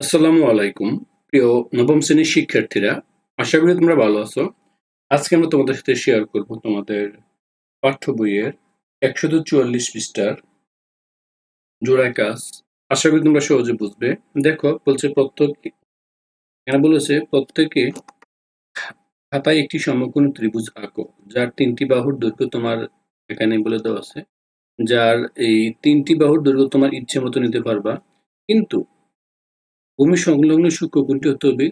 আসসালামু আলাইকুম, প্রিয় নবম শ্রেণির শিক্ষার্থীরা। আশা করি তোমরা ভালো আছো। আজকে আমরা তোমাদের সাথে শেয়ার করব তোমাদের পাঠ্য বইয়ের একশত চুয়াল্লিশ পৃষ্ঠার জোড়ায় কাজ। আশা করি তোমরা সহজে বুঝবে। দেখো, বলছে প্রত্যেক এখানে বলেছে, প্রত্যেকে খাতায় একটি সমকোণ ত্রিভুজ আঁকো, যার তিনটি বাহুর দৈর্ঘ্য তোমার এখানে বলে দেওয়া আছে। যার এই তিনটি বাহুর দৈর্ঘ্য তোমার ইচ্ছে মতো নিতে পারবা। কিন্তু ভূমি সংলগ্ন সূক্ষ্মকোণটি হতে হবে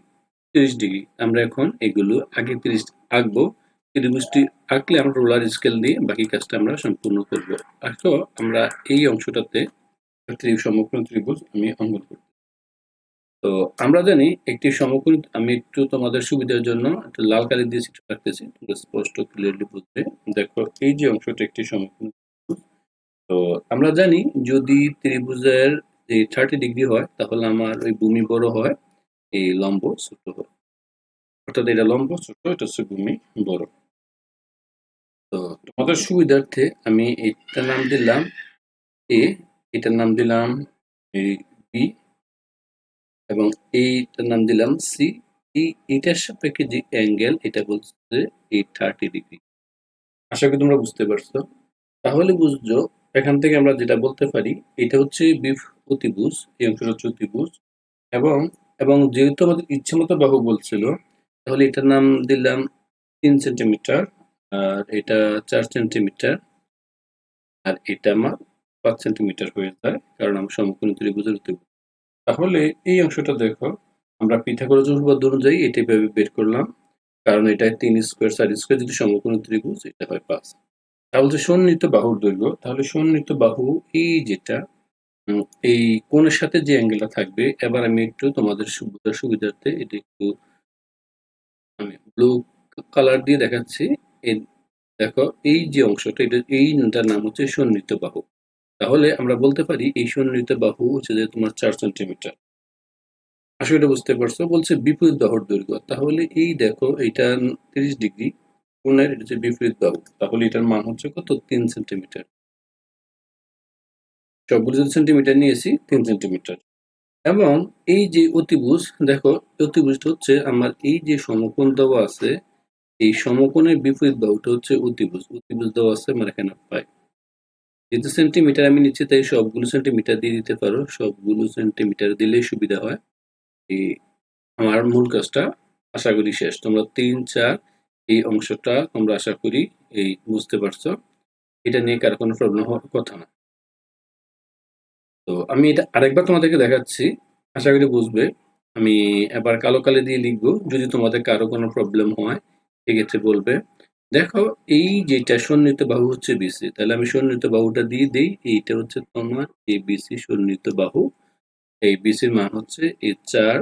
তিরিশ ডিগ্রি। আমরা এখন এগুলো আগে তিরিশ আঁকবো। ত্রিভুজটি আঁকলে আমরা রোলার স্কেল দিয়ে বাকি কাজটা আমরা সম্পূর্ণ করব। আসো, আমরা এই অংশটাতে সমকোণ ত্রিভুজ আমি অঙ্কন করব। তো আমরা জানি একটি সমকোণ, আমি একটু তোমাদের সুবিধার জন্য একটা লাল কালি দিয়ে চিত্র রাখতেছি স্পষ্ট ক্লিয়ারলি বুঝবে। দেখো, এই যে অংশটা একটি সমকোণ তো আমরা জানি যদি ত্রিভুজের এই থার্টি ডিগ্রি হয়, তাহলে আমার ওই ভূমি বড় হয়, এই লম্ব ছোট হয়। অর্থাৎ এটা লম্ব, ছোট, এটা হচ্ছে ভূমি বড়। তো তোমাদের সুবিধার্থে আমি এইটার নাম দিলাম এ এটার নাম দিলাম এই বি এবং এইটার নাম দিলাম সি এই এটার সাপেক্ষে যে অ্যাঙ্গেল এটা বলছে এই থার্টি ডিগ্রি আশা করি তোমরা বুঝতে পারছ। তাহলে বুঝছ এখান থেকে আমরা যেটা বলতে পারি, এটা হচ্ছে বিফ অতিভুজ এই অংশটা হচ্ছে অতিভুজ এবং এবং যেহেতু আমাদের ইচ্ছে মতো বাহু বলছিল তাহলে এটার নাম দিলাম তিন সেন্টিমিটার, আর এটা চার সেন্টিমিটার, আর এটা আমার পাঁচ সেন্টিমিটার হয়ে যায়, কারণ আমার সমকোণ ত্রিভুজের অতিভুজ। তাহলে এই অংশটা দেখো, আমরা পিথাগোরাস উপপাদ্য অনুযায়ী এটা এভাবে বের করলাম, কারণ এটা তিন স্কোয়ার চার স্কোয়ার যদি সমকোণ ত্রিভুজ, এটা হয় পাঁচ। তাহলে যে সন্নিহিত বাহুর দৈর্ঘ্য, তাহলে সন্নিহিত বাহু এই যেটা এই কোণের সাথে যে অ্যাঙ্গেলটা থাকবে, এবার আমি একটু তোমাদের সুবিধার সুবিধার্থে এটা একটু আমি ব্লু কালার দিয়ে দেখাচ্ছি। এই দেখো, এই যে অংশটা, এটা এইটার নাম হচ্ছে সন্নিহিত বাহু। তাহলে আমরা বলতে পারি এই সন্নিহিত বাহু হচ্ছে যে তোমার চার সেন্টিমিটার আসলে বুঝতে পারছ? বলছে বিপরীত বাহুর দৈর্ঘ্য। তাহলে এই দেখো, এইটা তিরিশ ডিগ্রি কোণের এটা হচ্ছে বিপরীত বাহু তাহলে এটার মান হচ্ছে কত? তিন সেন্টিমিটার। সবগুলো যদি সেন্টিমিটার নিয়েছি, তিন সেন্টিমিটার। এবং এই যে অতিভুজ, দেখো অতিভুজটা হচ্ছে আমার এই যে সমকোণ দেওয়া আছে, এই সমকোণের বিপরীত বাহুটা হচ্ছে অতিভুজ। অতিভুজ দেওয়া আছে আমার এখানে পাই। যেহেতু সেন্টিমিটার আমি নিচ্ছি, তাই সবগুলো সেন্টিমিটার দিয়ে দিতে পারো। সবগুলো সেন্টিমিটার দিলেই সুবিধা হয়। এই আমার মূল কাজটা, আশা করি শেষ। তোমরা তিন, চার এই অংশটা তোমরা আশা করি এই বুঝতে পারছ। এটা নিয়ে কার কোনো প্রবলেম হওয়ার কথা না। তো আমি এটা আরেকবার তোমাদেরকে দেখাচ্ছি। আশা করি বুঝবে। আমি এবার কালো কালি দিয়ে লিখব। যদি তোমাদের কারও কোনো প্রবলেম হয় সেক্ষেত্রে বলবে, দেখো, এই যেটা সন্নিহিত বাহু হচ্ছে বিসি তাহলে আমি সন্নিহিত বাহুটা দিয়ে দিই। এইটা হচ্ছে তোমার এই বিসি সন্নিহিত বাহু। এই বিসির মান হচ্ছে এই চার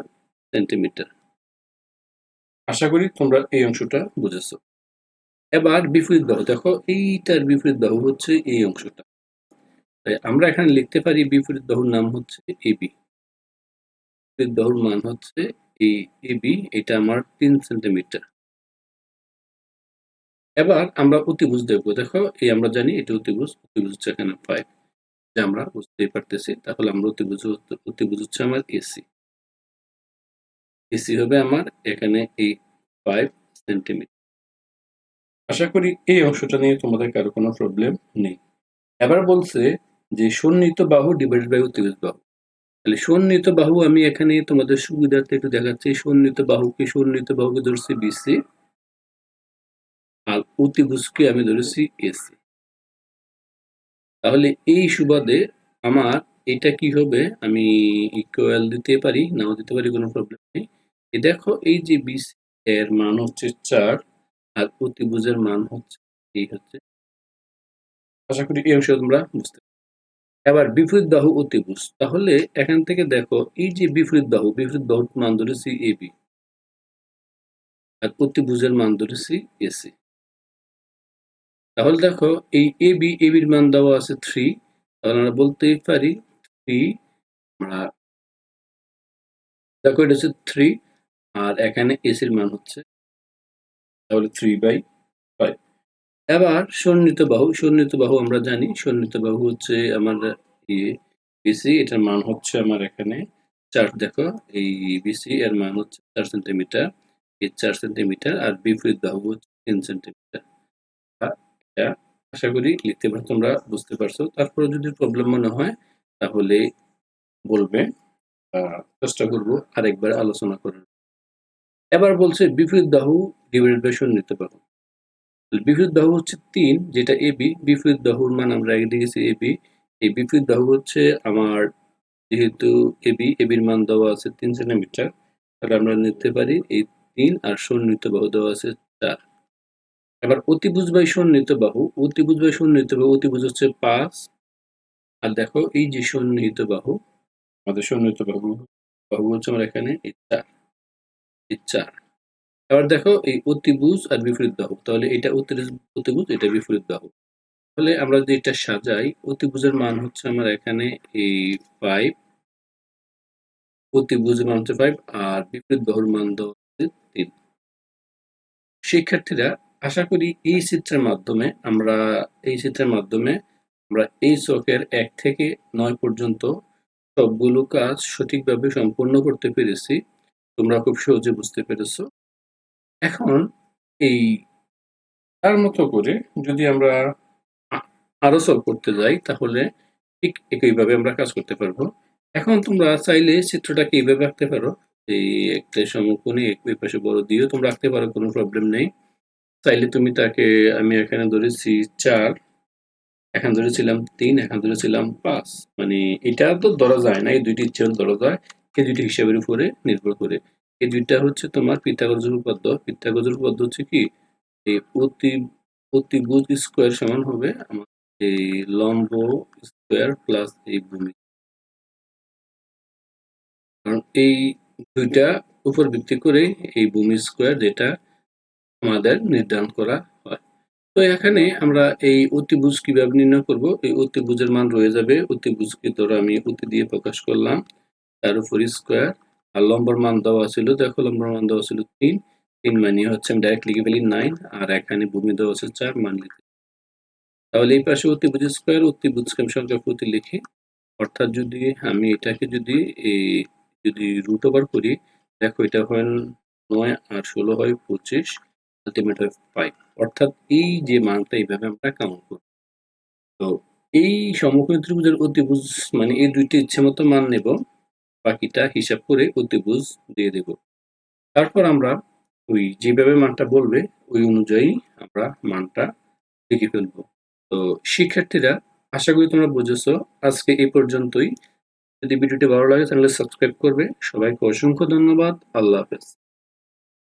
সেন্টিমিটার। আশা করি তোমরা এই অংশটা বুঝেছ। এবার বিপরীত বাহু, দেখো এইটার বিপরীত বাহু হচ্ছে এই অংশটা। তাই আমরা এখানে লিখতে পারি বিপরীত বাহুর নাম হচ্ছে এবি বিপরীত বাহুর মান হচ্ছে এই এবি এটা আমার তিন সেন্টিমিটার। এবার আমরা অতিভুজ দেখব, দেখো এই আমরা জানি এটা অতিভুজ অতিভুজ হচ্ছে এখানে ফাইভ যে আমরা বুঝতেই পারতেছি, তাহলে আমরা অতিভুজ অতিভুজ হচ্ছে আমার এসি এসি হবে আমার এখানে এই ফাইভ সেন্টিমিটার আশা করি এই অংশটা নিয়ে তোমাদের কারও কোনো প্রবলেম নেই। এবার বলছে যে সন্নিহিত বাহু ডিভাইডেড বাই অতিভুজ বাহু। তাহলে সন্নিহিত বাহু আমি এখানে তোমাদের সুবিধার্থে একটু দেখাচ্ছি। সন্নিহিত বাহুকে সন্নিহিত বাহুকে ধরছি বিসি আর অতিভুজকে আমি ধরেছি এসি তাহলে এই সুবাদে আমার এটা কি হবে? আমি ইকুয়াল দিতে পারি, নাও দিতে পারি কোনো প্রবলেম নেই। দেখো, এই যে বিসি এর মান হচ্ছে চার, আর অতিভুজের মান হচ্ছে, এই হচ্ছে আশা করি এই অংশ তোমরা বুঝতে এবার বিপরীত বাহু অতিভুজ। তাহলে এখান থেকে দেখো, এই যে বিপরীত বাহু, বিপরীত বাহুর মান ধরেছি এবি আর অতিভুজের মান ধরেছি এসি তাহলে দেখো, এই এ বি, এ বির মান দেওয়া আছে থ্রি তাহলে আমরা বলতেই পারি থ্রি আমরা দেখো এটা হচ্ছে থ্রি আর এখানে এসির মান হচ্ছে তাহলে থ্রি বাই ফাইভ এবার সন্নিহিত বাহু সন্নিহিত বাহু আমরা জানি, সন্নিহিত বাহু হচ্ছে আমার ইয়ে এসি এটার মান হচ্ছে আমার এখানে চার্ট দেখো, এই বিসি এর মান হচ্ছে চার সেন্টিমিটার এই চার সেন্টিমিটার আর বিপরীত বাহু হচ্ছে তিন সেন্টিমিটার এটা আশা করি লিখতে পারো, তোমরা বুঝতে পারছ। তারপরে যদি প্রবলেম মনে হয়, তাহলে বলবে চেষ্টা করব আরেকবার আলোচনা করার। এবার বলছে বিপরীত বাহু ডিভাইডেড বাই শূন্যিত বাহু বিপরীত বাহু হচ্ছে তিন, যেটা এবি বিপরীত বাহুর মান আমরা আগে দেখেছি এ বি এই বিপরীত বাহু হচ্ছে আমার যেহেতু এ এবি এবির মান দেওয়া আছে তিন সেন্টিমিটার তাহলে আমরা নিতে পারি এই তিন আর সন্নিহিত বাহু দেওয়া আছে চার। এবার অতিভুজ বাই সন্নিহিত বাহু, অতিভুজ বাই সন্নিহিত বাহু, অতিভুজ হচ্ছে পাঁচ। আর দেখো এই যে সন্নিহিত বাহু, আমাদের সন্নিহিত বাহু বাহু হচ্ছে আমার এখানে এই চার। চার এবার দেখো এই অতিভুজ আর বিপরীত বাহু। তাহলে এটা অতিভুজ, এটা বিপরীত বাহু। তাহলে আমরা যদি এটা সাজাই, অতিভুজের মান হচ্ছে আমার এখানে এই ফাইভ অতিভুজের মান হচ্ছে ফাইভ আর বিপরীত বাহুর মান তিন। শিক্ষার্থীরা, আশা করি এই চিত্রের মাধ্যমে আমরা, এই চিত্রের মাধ্যমে আমরা এই চোখের এক থেকে নয় পর্যন্ত সবগুলো কাজ সঠিকভাবে সম্পূর্ণ করতে পেরেছি। তোমরা খুব সহজে বুঝতে পেরেছ। এখন এই তার মতো করে যদি আমরা আরও সলভ করতে যাই, তাহলে ঠিক একইভাবে আমরা কাজ করতে পারব। এখন তোমরা চাইলে চিত্রটাকে এইভাবে আঁকতে পারো। এই একটা সমকোণে এক পাশে বড় দিয়েও তোমরা আঁকতে পারো, কোনো প্রবলেম নেই। চাইলে তুমি তাকে, আমি এখানে ধরেছি চার, এখানে ধরেছিলাম তিন, এখানে ধরেছিলাম পাঁচ। মানে এটা তো ধরা যায় না, এই দুইটি হলে ধরা যায়। দুইটি হিসাবের উপরে নির্ভর করে। দুইটা হচ্ছে তোমার পিথাগোরাসের উপপাদ্য। পিথাগোরাসের উপপাদ্য হচ্ছে কি? এই অতি অতিভুজ স্কোয়ার সমান হবে আমার এই লম্ব স্কোয়ার প্লাস এই ভূমি। কারণ এই দুইটা উপর ভিত্তি করে এই ভূমি স্কোয়ার যেটা আমাদের নির্ধারণ করা হয়। তো এখানে আমরা এই অতিভুজ কীভাবে নির্ণয় করব? এই অতিভুজের মান রয়ে যাবে। অতিভুজকে ধরো আমি অতি দিয়ে প্রকাশ করলাম। তার উপর স্কোয়ার আর লম্বর মান দেওয়া ছিল, দেখো লম্বর মান দেওয়া ছিল তিন। তিন মানে হচ্ছে আমি ডাইরেক্ট লিখে ফেলি নাইন আর এখানে ভূমি দেওয়া আছে চার, মান লিখে। তাহলে এই পাশে অতিভুজ স্কোয়ার অতিভুজকে আমি সংখ্যা প্রতি লিখি। অর্থাৎ যদি আমি এটাকে যদি এই যদি রুট ওভার করি, দেখো এটা হয় নয় আর ষোলো হয় পঁচিশ আলটিমেট হয় ফাইভ অর্থাৎ এই যে মানটা এইভাবে আমরা কাউন্ট করি। তো এই সমকোণী ত্রিভুজের অতিভুজ মানে এই দুইটি ইচ্ছে মতো মান নেব। বাকিটা হিসাব করে অতিভুজ দিয়ে দেব। তারপর আমরা ওই যেভাবে মানটা বলবে, ওই অনুযায়ী আমরা মানটা লিখে ফেলব। তো শিক্ষার্থীরা, আশা করি তোমরা বুঝেছ। আজকে এই পর্যন্তই। যদি ভিডিওটি ভালো লাগে তাহলে সাবস্ক্রাইব করবে। সবাইকে অসংখ্য ধন্যবাদ। আল্লাহ হাফেজ।